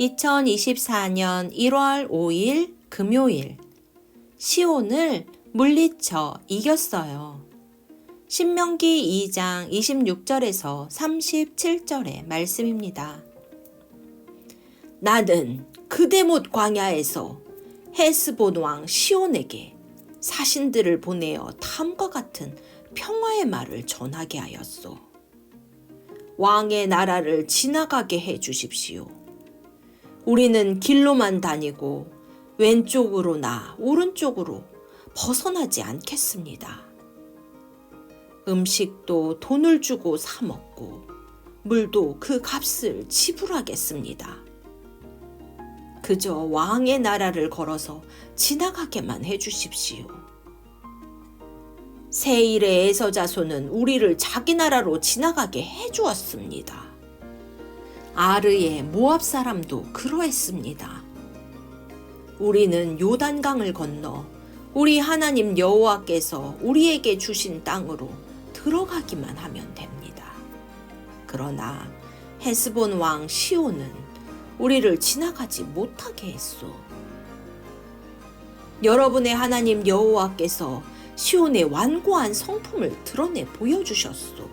(2024년 1월 5일) 금요일 시온을 물리쳐 이겼어요. 신명기 2장 26절에서 37절의 말씀입니다. 나는 그대못 광야에서 헤스본 왕 시온에게 사신들을 보내어 탐과 같은 평화의 말을 전하게 하였소. 왕의 나라를 지나가게 해 주십시오. 우리는 길로만 다니고 왼쪽으로나 오른쪽으로 벗어나지 않겠습니다. 음식도 돈을 주고 사 먹고 물도 그 값을 지불하겠습니다. 그저 왕의 나라를 걸어서 지나가게만 해 주십시오. 세일의 에서 자손은 우리를 자기 나라로 지나가게 해 주었습니다. 아르의 모압 사람도 그러했습니다. 우리는 요단강을 건너 우리 하나님 여호와께서 우리에게 주신 땅으로 들어가기만 하면 됩니다. 그러나 헤스본 왕 시온은 우리를 지나가지 못하게 했소. 여러분의 하나님 여호와께서 시온의 완고한 성품을 드러내 보여주셨소.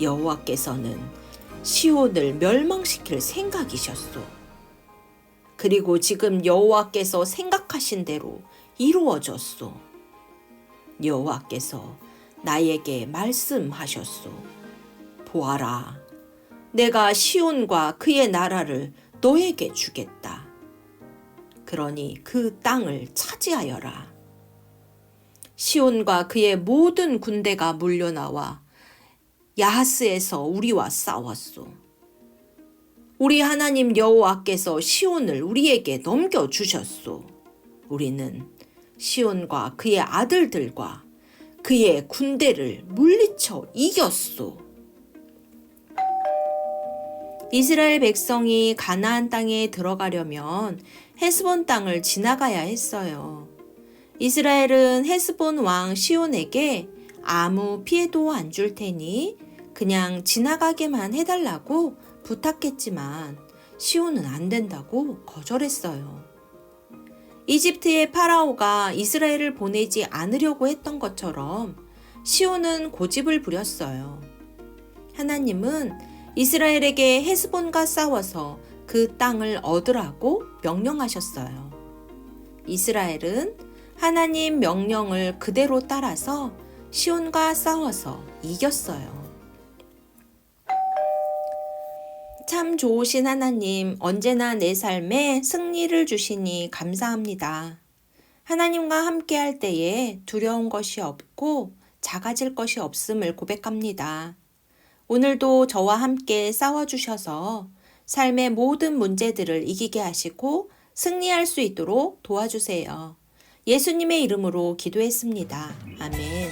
여호와께서는 시온을 멸망시킬 생각이셨소. 그리고 지금 여호와께서 생각하신 대로 이루어졌소. 여호와께서 나에게 말씀하셨소. 보아라, 내가 시온과 그의 나라를 너에게 주겠다. 그러니 그 땅을 차지하여라. 시온과 그의 모든 군대가 물려나와 야하스에서 우리와 싸웠소. 우리 하나님 여호와께서 시온을 우리에게 넘겨 주셨소. 우리는 시온과 그의 아들들과 그의 군대를 물리쳐 이겼소. 이스라엘 백성이 가나안 땅에 들어가려면 헤스본 땅을 지나가야 했어요. 이스라엘은 헤스본 왕 시온에게 아무 피해도 안 줄 테니 그냥 지나가게만 해달라고 부탁했지만 시온은 안 된다고 거절했어요. 이집트의 파라오가 이스라엘을 보내지 않으려고 했던 것처럼 시온은 고집을 부렸어요. 하나님은 이스라엘에게 헤스본과 싸워서 그 땅을 얻으라고 명령하셨어요. 이스라엘은 하나님 명령을 그대로 따라서 시온과 싸워서 이겼어요. 참 좋으신 하나님, 언제나 내 삶에 승리를 주시니 감사합니다. 하나님과 함께 할 때에 두려운 것이 없고 작아질 것이 없음을 고백합니다. 오늘도 저와 함께 싸워주셔서 삶의 모든 문제들을 이기게 하시고 승리할 수 있도록 도와주세요. 예수님의 이름으로 기도했습니다. 아멘.